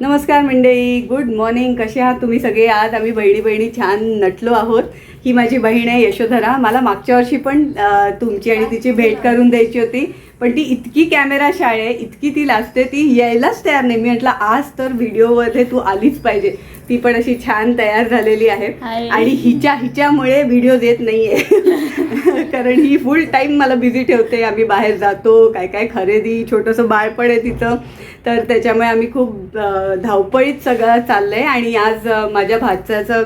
नमस्कार मंडळी good morning कसे आहात तुम्ही सगळे? आज आम्ही बहिणी बहिणी छान नटलो आहोत. ही माझी बहीण आहे यशोधरा. मला मागच्या वर्षी पण तुमची आणि तिची भेट करून द्यायची होती. पण ती इतकी कॅमेरा शाळे आहे इतकी ती लाजते ती यायलाच तयार नाही. मी म्हटलं आज तर व्हिडिओमध्ये तू आलीच पाहिजे. ती पण अशी छान तयार झालेली आहे. आणि हिच्या हिच्यामुळे व्हिडिओज येत नाहीये. कारण ही फुल टाईम मला बिझी ठेवते. आम्ही बाहेर जातो काय काय खरेदी छोटंसं बाळपण आहे तिचं. तर त्याच्यामुळे आम्ही खूप धावपळीत सगळं चाललंय. आणि आज माझ्या भाच्याचं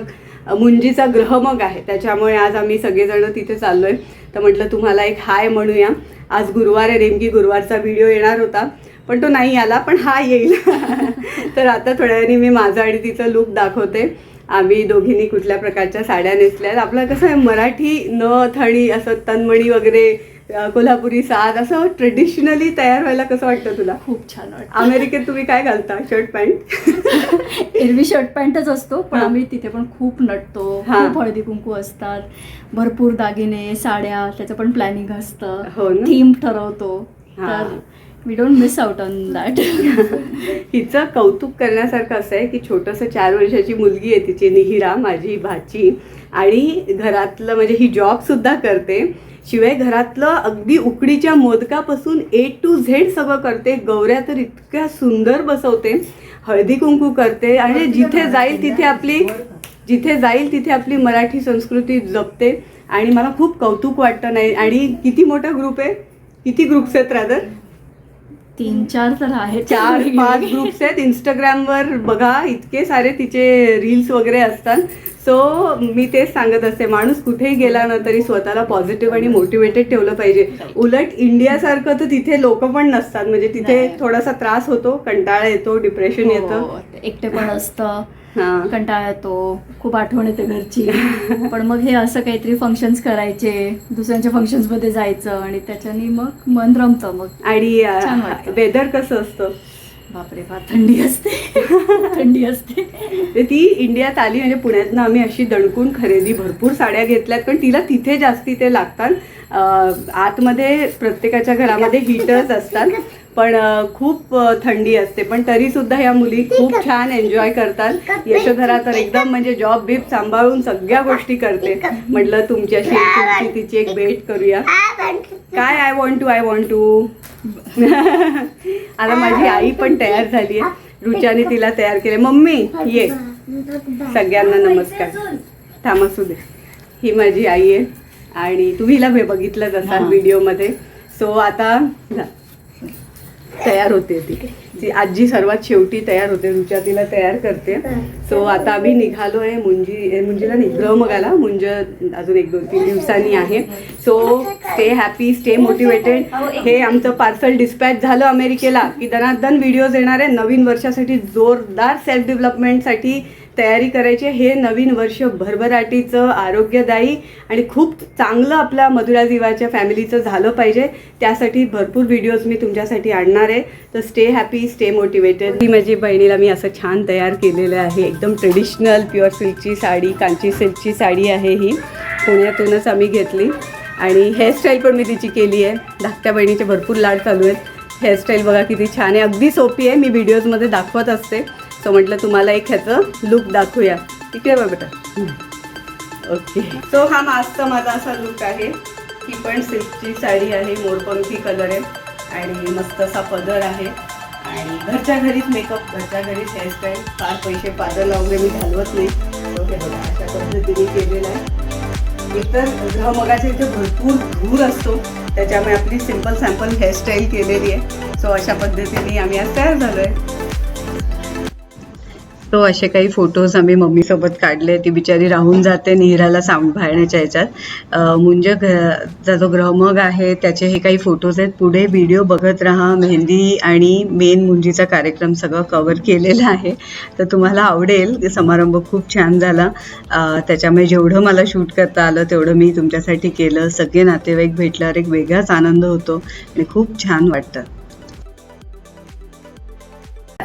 मुंजीचा ग्रहमग आहे. त्याच्यामुळे आज आम्ही सगळेजण तिथे चाललो आहे तर म्हटलं तुम्हाला एक हाय म्हणूया. आज गुरुवार आहे नेमकी गुरुवारचा व्हिडिओ येणार होता. पण तो नाही आला पण हा येईल. तर आता थोड्या वेळाने मी माझा आणि तिचं लुक दाखवते. आम्ही दोघींनी कुठल्या प्रकारच्या साड्या नेसल्यात. आपलं कसं आहे मराठी नथ आणि असं तनमणी वगैरे कोल्हापुरी साज असं ट्रेडिशनली तयार व्हायला कसं वाटतं तुला? खूप छान वाटतं. अमेरिकेत तुम्ही काय घालता? शर्ट पॅन्ट एरवी शर्ट पॅन्टच असतो पण. आम्ही तिथे पण खूप नटतो. हा. खूप हळदी कुंकू असतात. भरपूर दागिने साड्या त्याचं पण प्लॅनिंग असतं. हो? थीम ठरवतो. तर we don't miss out on that हिचं कौतुक करण्यासारखं असं आहे की छोटंसं चार वर्षाची मुलगी आहे तिची निहिरा माझी भाची. आणि घरातलं म्हणजे ही जॉब सुद्धा करते. शिवाय घरातलं अगदी उकडीच्या मोदकापासून ए टू झेड सगळं करते. गौऱ्या तर इतक्या सुंदर बसवते. हळदी कुंकू करते. आणि जिथे जाईल तिथे आपली जिथे जाईल तिथे आपली मराठी संस्कृती जपते. आणि मला खूप कौतुक वाटतं नाही. आणि किती मोठा ग्रुप आहे? किती ग्रुप्स आहेत रादर तीन चार तर आहेत. चार पाच ग्रुप्स आहेत. इंस्टाग्रामवर बघा इतके सारे तिचे रील्स वगैरे असतात. सो मी तेच सांगत असते माणूस कुठेही गेला ना तरी स्वतःला पॉझिटिव्ह आणि मोटिवेटेड ठेवलं पाहिजे. उलट इंडियासारखं तर तिथे लोक पण नसतात. म्हणजे तिथे. थोडासा त्रास होतो कंटाळा येतो डिप्रेशन येतं हो, एकटे पण असतं. कंटाळा येतो खूप आठवण येते घरची. पण मग हे असं काहीतरी फंक्शन्स करायचे दुसऱ्यांच्या फंक्शन्समध्ये जायचं आणि त्याच्यानी मग मन रमतं मग आणि. वेदर कसं असतं? बापरे बाप थंडी असते. थंडी असते. ती इंडियात आली म्हणजे पुण्यातनं आम्ही अशी दणकून खरेदी भरपूर साड्या घेतल्यात पण तिला तिथे जास्ती ते लागतात. आतमध्ये प्रत्येकाच्या घरामध्ये हीटर्स असतात. पण खूप थंडी असते. पण तरी सुद्धा ह्या मुली खूप छान एन्जॉय करतात. यशोधरा तर एकदम म्हणजे जॉब बीब सांभाळून सगळ्या गोष्टी करते. म्हटलं तुमच्याशी तुमची तिची एक भेट करूया. काय I want to I want to आता माझी आई पण तयार झाली आहे. रुचाने तिला तयार केले मम्मी ये. सगळ्यांना नमस्कार. थांब असू दे. ही माझी आई आहे आणि तुम्ही हिला बे- बघितलंच असाल. व्हिडिओमध्ये सो आता. तयार होते ती. ती आजी सर्वात शेवटी तयार होते. तुमच्या तिला तयार करते. सो आता आम्ही निघालो आहे मुंजी मुंजीला निघलो मगाला मुंज अजून एक दोन तीन दिवसांनी आहे. So stay happy stay motivated हे आमचं पार्सल डिस्पॅच झालं अमेरिकेला. की दनादन व्हिडिओज येणार आहे. नवीन वर्षासाठी जोरदार सेल्फ डेव्हलपमेंटसाठी तयारी करायची हे नवीन वर्ष भरभराटीचं आरोग्यदायी आणि खूप चांगलं आपल्या मधुरा जीवाच्या फॅमिलीचं झालं पाहिजे. त्यासाठी भरपूर व्हिडिओज मी तुमच्यासाठी आणणार आहे. तर स्टे हॅपी स्टे मोटिवेटेड ही माझी बहिणीला मी असं छान तयार केलेलं आहे. एकदम ट्रेडिशनल प्युअर सिल्कची साडी कांची सिल्कची साडी आहे ही. पुण्यातूनच आम्ही घेतली. आणि हेअरस्टाईल पण मी तिची केली आहे. धाकट्या बहिणीचे भरपूर लाड चालू आहेत. हेअरस्टाईल बघा किती छान आहे. अगदी सोपी आहे. मी व्हिडिओजमध्ये दाखवत असते. सो म्हटलं तुम्हाला एक ह्याचं लुक दाखवूया. ठीक आहे बेटा? ओके सो हा मास्कचा माझा असा लुक आहे. ही पण सिल्कची साडी आहे मोरपंखी कलर आहे. आणि मस्त असा पदर आहे. आणि घरच्या घरीच मेकअप घरच्या घरीच हेअरस्टाईल फार पैसे पार्लरला वगैरे मी घालवत नाही. ओके बघा अशा पद्धतीने केलेलं आहे. एकतर ग्रहमगाच्या इथे भरपूर धूर असतो. त्याच्यामुळे आपली सिंपल सॅम्पल हेअरस्टाईल केलेली आहे. सो अशा पद्धतीने आम्ही आज तयार झालो आहे तो असे काही फोटोज आम्ही मम्मीसोबत काढले. ती बिचारी राहून जाते निहिराला सांभाळण्याच्या ह्याच्यात अं, मुंज घ- जो ग्रहमग आहे त्याचे हे काही फोटोज आहेत. पुढे व्हिडिओ बघत राहा. मेहंदी आणि मेन मुंजीचा कार्यक्रम सगळं कवर केलेला आहे. तर तुम्हाला आवडेल. समारंभ खूप छान झाला. त्याच्यामुळे जेवढं मला शूट करता आलं तेवढं मी तुमच्यासाठी केलं. सगळे नातेवाईक भेटल्यावर एक वेगळाच आनंद होतो. आणि खूप छान वाटतं.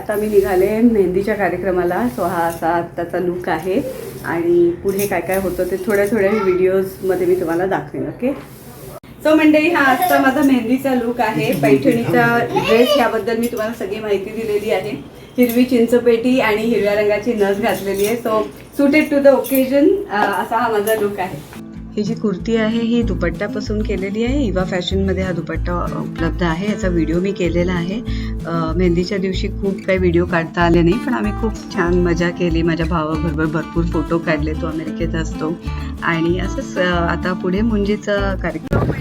आता मी निघाले मेहंदीच्या कार्यक्रमाला. सो हा असा आत्ताचा लुक आहे. आणि पुढे काय काय होतं ते थोड्या थोड्या व्हिडिओजमध्ये मी तुम्हाला दाखवेन ओके सो मंडळी हा आजचा माझा मेहंदीचा लुक आहे. पैठणीचा ड्रेस याबद्दल मी तुम्हाला सगळी माहिती दिलेली आहे. हिरवी चिंचपेटी आणि हिरव्या रंगाची नस घातलेली आहे. So suited to the occasion असा हा माझा लुक आहे. ही जी कुर्ती आहे ही दुपट्ट्यापासून केलेली आहे. इवा फॅशनमध्ये हा दुपट्टा उपलब्ध आहे. याचा व्हिडिओ मी केलेला आहे. मेहंदीच्या दिवशी खूप काही व्हिडिओ काढता आले नाही पण आम्ही खूप छान मजा केली. माझ्या भावाबरोबर भरपूर फोटो काढले. तो अमेरिकेत असतो. आणि असंच आता पुढे मुंजीचा कार्यक्रम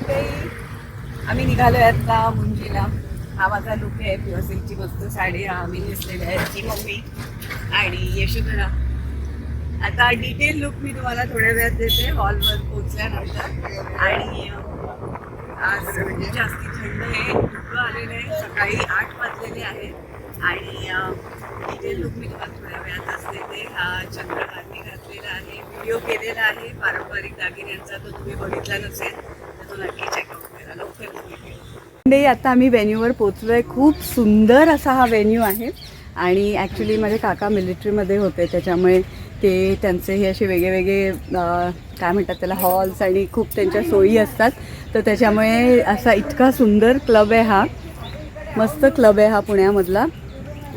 आम्ही निघालो आता मुंजीला. हा माझा लुक आहे. प्युअर सिल्कची मस्त साडी आम्ही नेसलेली आहे ती मम्मी आणि यशोधरा आता डिटेल लुक मी तुम्हाला थोड्या वेळात देते. हॉलवर पोचल्यानंतर आणि आज म्हणजे जास्ती थंड आहे. धुकं आलेलं आहे. सकाळी आठ वाजलेले आहेत. आणि डिटेल लुक मी तुम्हाला थोड्या वेळातच देते. हा चंद्रकांती घातलेला आहे. व्हिडिओ केलेला आहे. पारंपरिक दागिन्यांचा तो तुम्ही बघितला नसेल तर तो नक्की चेकआउट करा. लवकर मंडळी आता आम्ही व्हेन्यूवर पोचलो आहे खूप सुंदर असा हा व्हेन्यू आहे. आणि ॲक्च्युली माझे काका मिलिटरीमध्ये होते. त्याच्यामुळे ते त्यांचे हे असे वेगळे वेगळे काय म्हणतात त्याला हॉल्स आणि खूप त्यांच्या सोयी असतात. तर त्याच्यामुळे असा इतका सुंदर क्लब आहे हा. मस्त क्लब आहे हा पुण्यामधला.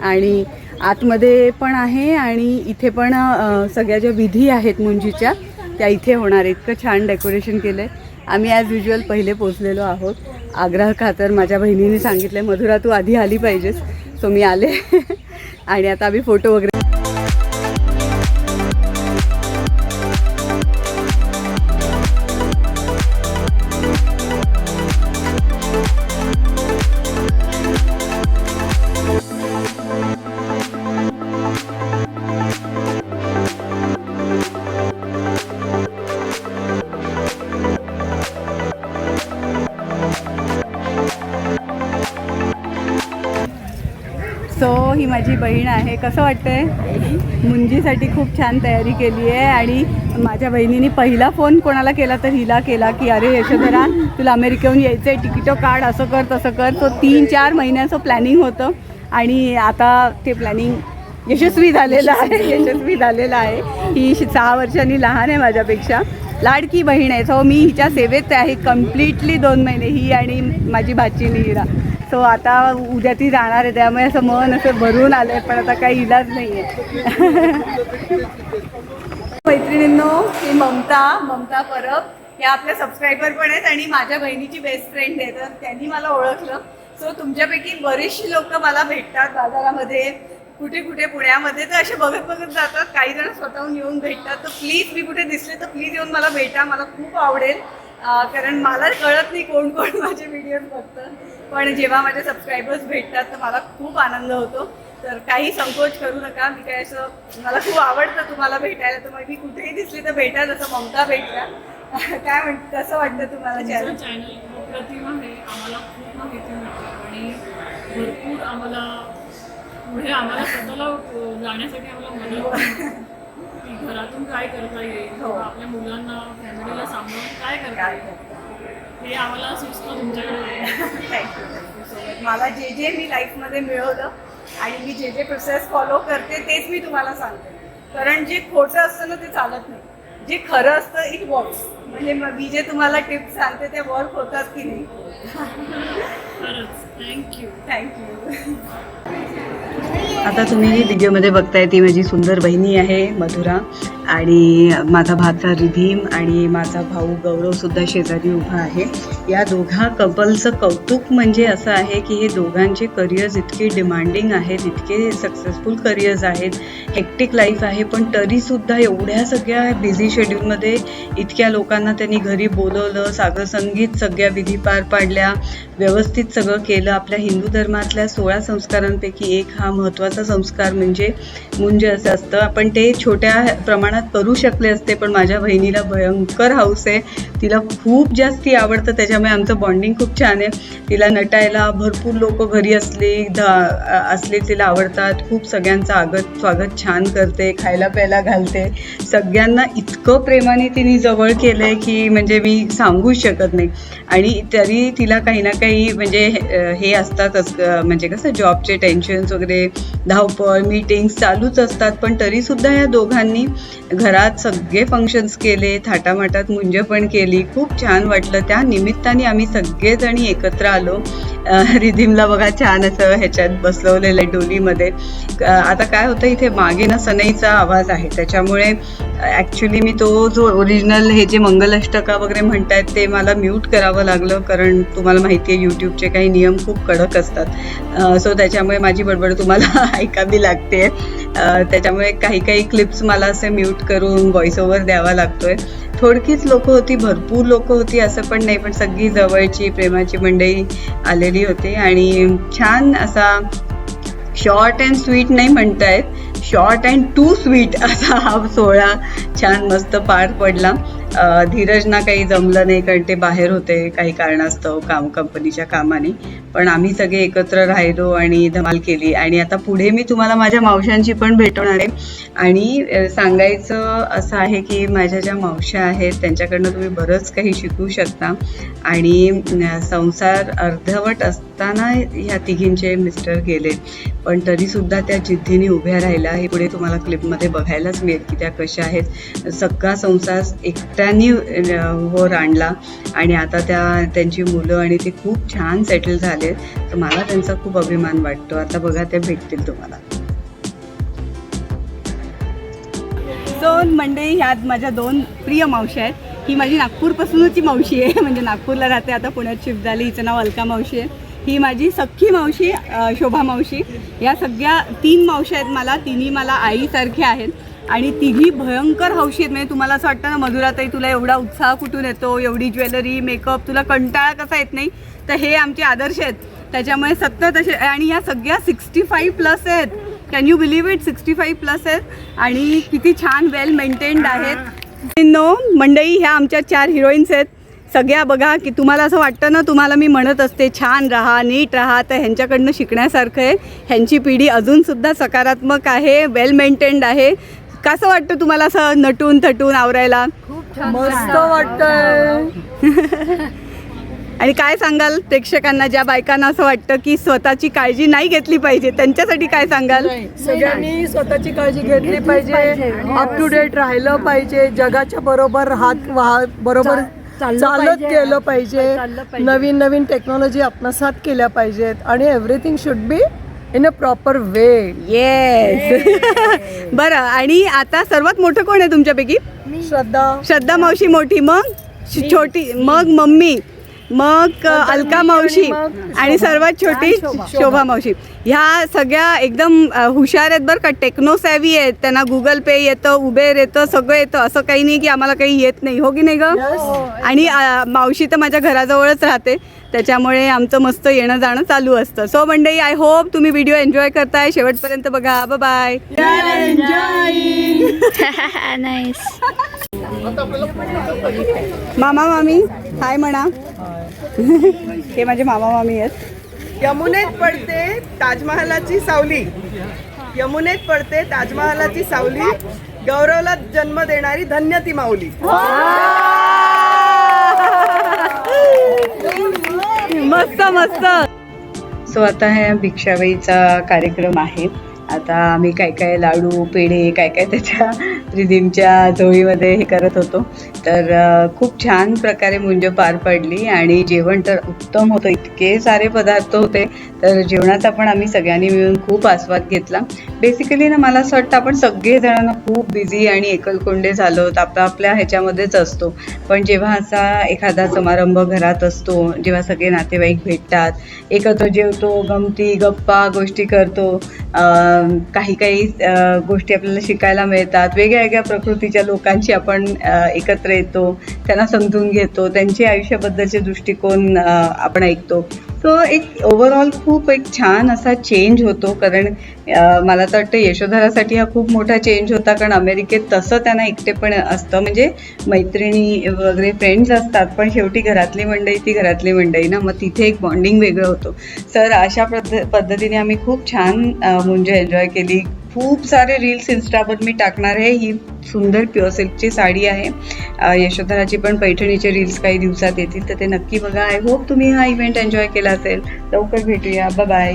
आणि आतमध्ये पण आहे आणि इथे पण सगळ्या ज्या विधी आहेत मुंजीच्या त्या इथे होणार आहेत. इतकं छान डेकोरेशन केलं आहे आम्ही ॲज युजल पहिले पोचलेलो आहोत. आग्रह खातर माझ्या बहिणीने सांगितलं मधुरा तू आधी आली पाहिजेस. सो मी आले. आणि आता आम्ही फोटो वगैरे सो ही माझी बहीण आहे. कसं वाटतंय? मुंजीसाठी खूप छान तयारी केली आहे आणि माझ्या बहिणीने पहिला फोन कोणाला केला तर हिला केला की अरे यशोधरा तुला अमेरिकेहून यायचं आहे तिकीटं काढ असं कर तसं कर. तो तीन चार महिन्याचं प्लॅनिंग होतं आणि आता ते प्लॅनिंग यशस्वी झालेलं आहे यशस्वी. झालेलं आहे. ही सहा वर्षांनी लहान आहे माझ्यापेक्षा. लाडकी बहीण आहे. सो मी हिच्या सेवेत आहे. कम्प्लिटली दोन महिने ही आणि माझी भाची हिरा सो आता उद्या ती जाणार आहे त्यामुळे असं मन असं भरून आलं आहे पण आता काही इलाज नाही आहे मैत्रिणींनो ही ममता ममता परब. या आपल्या सबस्क्रायबर पण आहेत आणि माझ्या बहिणीची बेस्ट फ्रेंड आहे तर त्यांनी मला ओळखलं. सो तुमच्यापैकी बरीचशी लोक मला भेटतात बाजारामध्ये कुठे कुठे पुण्यामध्ये. तर असे बघत बघत जातात काही जण स्वतःहून येऊन भेटतात. तर प्लीज मी कुठे दिसले तर प्लीज येऊन मला भेटा. मला खूप आवडेल. कारण मला कळत नाही कोण कोण माझे व्हिडिओज बघतात पण जेव्हा माझे सबस्क्रायबर्स भेटतात तर मला खूप आनंद होतो. तर काही संकोच करू नका. मी काय असं मला खूप आवडतं तुम्हाला भेटायला तर मग मी कुठेही दिसली तर भेटा जसं ममता भेटल्या. काय म्हण कसं वाटतं तुम्हाला चॅनल चॅनल अप्रतिम आहे आम्हाला खूप माहिती मिळते. आणि भरपूर आम्हाला पुढे आम्हाला स्वतःला जाण्यासाठी आम्हाला मदत. की घरातून काय करता येईल हो. आपल्या मुलांना फॅमिलीला सांभाळून काय करता येईल. हे आम्हाला सुचतं तुमच्याकडे थँक्यू थँक्यू सो मच मला जे जे मी लाईफमध्ये मिळवलं आणि मी जे जे प्रोसेस फॉलो करते तेच मी तुम्हाला सांगते. कारण जे खोटं असतं ना ते चालत नाही. जे खरं असतं इट वर्क्स म्हणजे मी जे तुम्हाला टिप्स सांगते ते वर्क होतात की नाही. खरंच. थँक्यू थँक्यू आता तुम्ही व्हिडिओमध्ये बघताय ती माझी सुंदर बहिणी आहे मधुरा. आणि माझा भाचा रिधीम आणि माझा भाऊ गौरव सुद्धा शेजारी उभा आहे. या दोघा कपलचं कौतुक म्हणजे असं आहे की हे दोघांचे करिअर्स इतके डिमांडिंग आहेत इतके सक्सेसफुल करिअर्स आहेत. हेक्टिक लाईफ आहे पण तरीसुद्धा एवढ्या सगळ्या बिझी शेड्यूलमध्ये इतक्या लोकांना त्यांनी घरी बोलवलं सागर संगीत सगळ्या विधी पार पाडल्या व्यवस्थित सगळं केलं. आपल्या हिंदू धर्मातल्या सोळा संस्कारांपैकी एक हा महत्त्वाचा संस्कार म्हणजे मुंज असं असतं. पण ते छोट्या प्रमाणात करू शकले असते पण माझ्या बहिणीला भयंकर हाऊस आहे. तिला खूप जास्ती आवडतं त्याच्यामुळे आमचं बॉन्डिंग खूप छान आहे. तिला नटायला भरपूर लोक घरी असले धा असले तिला आवडतात. खूप सगळ्यांचं आगत स्वागत छान करते खायला प्यायला घालते. सगळ्यांना इतकं प्रेमाने तिने जवळ केलं आहे की म्हणजे मी सांगूच शकत नाही. आणि तरी तिला काही ना काही म्हणजे हे असतातच म्हणजे कसं जॉबचे टेन्शन्स वगैरे धावपळ मीटिंग्स चालूच असतात. पण तरीसुद्धा या दोघांनी घरात सगळे फंक्शन्स केले थाटामाटात मुंज पण केली. खूप छान वाटलं. त्या निमित्ताने आम्ही सगळेजणी एकत्र आलो. रिदीमला बघा छान असं ह्याच्यात बसवलेलं आहे डोलीमध्ये. आता काय होतं इथे मागे ना सनईचा आवाज आहे. त्याच्यामुळे ॲक्च्युली मी तो जो ओरिजिनल हे जे मंगलाष्टका वगैरे म्हणतायत ते मला म्यूट करावं लागलं कारण तुम्हाला माहिती आहे यूट्यूबचे काही नियम खूप कडक असतात. सो त्याच्यामुळे माझी बडबड तुम्हाला ऐकावी लागते त्याच्यामुळे काही काही क्लिप्स मला असे म्यूट करून व्हॉइस ओव्हर द्यावा लागतोय. थोडकीच लोक होती भरपूर लोक होती असं पण नाही पण सगळी जवळची प्रेमाची मंडळी आलेली होती. आणि छान असा शॉर्ट अँड स्वीट नाही म्हणतायत शॉर्ट अँड टू स्वीट असा हा सोहळा छान मस्त पार पडला. धीरजना काही जमलं नाही कारण ते बाहेर होते काही कारणास्तव काम कंपनीच्या कामाने. पण आम्ही सगळे एकत्र राहिलो आणि धमाल केली. आणि आता पुढे मी तुम्हाला माझ्या मावशांची पण भेटवणार आहे. आणि सांगायचं असं आहे की माझ्या ज्या मावश्या आहेत त्यांच्याकडनं तुम्ही बरंच काही शिकू शकता. आणि संसार अर्धवट असताना ह्या तिघींचे मिस्टर गेले. पण तरीसुद्धा त्या जिद्दीने उभ्या राहिल्या. हे पुढे तुम्हाला क्लिपमध्ये बघायलाच मिळेल की त्या कशा आहेत. सगळा संसार एकट्याने त्यांनी वर आणला. आणि आता त्या त्यांची मुलं आणि ते खूप छान सेटल झाले. तर मला त्यांचा खूप अभिमान वाटतो. आता बघा ते भेटतील तुम्हाला. दोन मंडे ह्यात माझ्या दोन प्रिय मावशी आहेत. ही माझी नागपूरपासूनची मावशी आहे. म्हणजे नागपूरला राहते आता पुण्यात शिफ्ट झाली. हिचं नाव अलका मावशी आहे. ही माझी सख्खी मावशी शोभा मावशी. या सगळ्या तीन मावशी आहेत मला तिन्ही मला आईसारख्या आहेत. आणि तिघी भयंकर हौशी आहेत. म्हणजे तुम्हाला असं वाटतं ना मधुराताई तुला एवढा उत्साह कुठून येतो? एवढी ज्वेलरी मेकअप तुला कंटाळा कसा येत नाही? तर हे आमचे आदर्श आहेत. त्याच्यामुळे सतत असे आणि या सगळ्या सिक्स्टी फाईव्ह प्लस आहेत. Can you believe it sixty five plus आहेत. आणि किती छान वेल मेंटेन्ड आहेत. नो मंडई ह्या आमच्या चार हिरोईन्स आहेत. सगळ्या बघा की तुम्हाला असं वाटतं ना तुम्हाला मी म्हणत असते छान राहा नीट राहा. तर ह्यांच्याकडनं शिकण्यासारखं आहे. ह्यांची पिढी अजूनसुद्धा सकारात्मक आहे वेल मेंटेन्ड आहे. कसं वाटतं तुम्हाला असं नटून थटून आवरायला? मस्त वाटतंय. आणि काय सांगाल प्रेक्षकांना ज्या बायकांना असं वाटतं की स्वतःची काळजी नाही घेतली पाहिजे त्यांच्यासाठी काय सांगाल? सगळ्यांनी स्वतःची काळजी घेतली पाहिजे अप टू डेट राहिलं पाहिजे जगाच्या बरोबर हात वाहत बरोबर चालत गेलं पाहिजे. नवीन नवीन टेक्नॉलॉजी आत्मसात केल्या पाहिजेत आणि everything should be in a proper way yes बरं आणि आता सर्वात मोठं कोण आहे तुमच्यापैकी? श्रद्धा. श्रद्धा मावशी मोठी मग छोटी मग मम्मी. मग अलका मावशी आणि सर्वात छोटी शोभा. मावशी. ह्या सगळ्या एकदम हुशार आहेत बरं का. टेक्नो सॅव्ही आहेत. त्यांना गुगल पे येतं उबेर येतं सगळं येतं. असं काही नाही की आम्हाला काही येत नाही. हो की नाही ग? आणि अ, मावशी तर माझ्या घराजवळच राहते. त्याच्यामुळे आमचं मस्त येणं जाणं चालू असतं. सो मंडई आय होप तुम्ही व्हिडिओ एन्जॉय करताय. शेवटपर्यंत बघा. बाय नाईस मामा मामी हाय म्हणा. हे माझे मामा मामी आहेत. यमुनेत पडते ताजमहालाची सावली. यमुनेत पडते ताजमहालाची सावली. गौरवला जन्म देणारी धन्य ती माऊली. मस्त मस्त. सो आता ह्या भिक्षाबाईचा कार्यक्रम आहे. आता आम्ही काय काय लाडू पेढे काय काय त्याच्या रिदीमच्या झोळीमध्ये हे करत होतो. तर खूप छान प्रकारे मुंज पार पडली आणि जेवण तर उत्तम होतं. इतके सारे पदार्थ होते. तर जेवणाचा पण आम्ही सगळ्यांनी मिळून खूप आस्वाद घेतला. बेसिकली ना मला असं वाटतं आपण सगळेजणांना खूप बिझी आणि एकलकोंडे झालो आपला आपल्या ह्याच्यामध्येच असतो. पण जेव्हा असा एखादा समारंभ घरात असतो जेव्हा सगळे नातेवाईक भेटतात एकत्र जेवतो गमती गप्पा गोष्टी करतो काही काही गोष्टी आपल्याला शिकायला मिळतात. वेगळ्या वेगळ्या प्रकृतीच्या लोकांशी आपण एकत्र येतो त्यांना समजून घेतो त्यांचे आयुष्याबद्दलचे दृष्टिकोन आपण ऐकतो. सो एक ओव्हरऑल खूप एक छान असा चेंज होतो. कारण मला तर वाटतं यशोधरासाठी हा खूप मोठा चेंज होता. कारण अमेरिकेत तसं त्यांना एकटे पण असतं. म्हणजे मैत्रिणी वगैरे फ्रेंड्स असतात. पण शेवटी घरातली मंडळी ती घरातली मंडळी ना. मग तिथे एक बॉन्डिंग वेगळं होतं. सर अशा पद्ध पद्धतीने आम्ही खूप छान म्हणजे एन्जॉय केली. खूप सारे रील्स इंस्टावर मी टाकणार आहे. ही सुंदर प्युअर सिल्कची साडी आहे. यशोधराची पण पैठणीचे रील्स काही दिवसात येतील तर ते नक्की बघा. आय होप तुम्ही हा इव्हेंट एन्जॉय केला असेल. लवकर भेटूया. बाय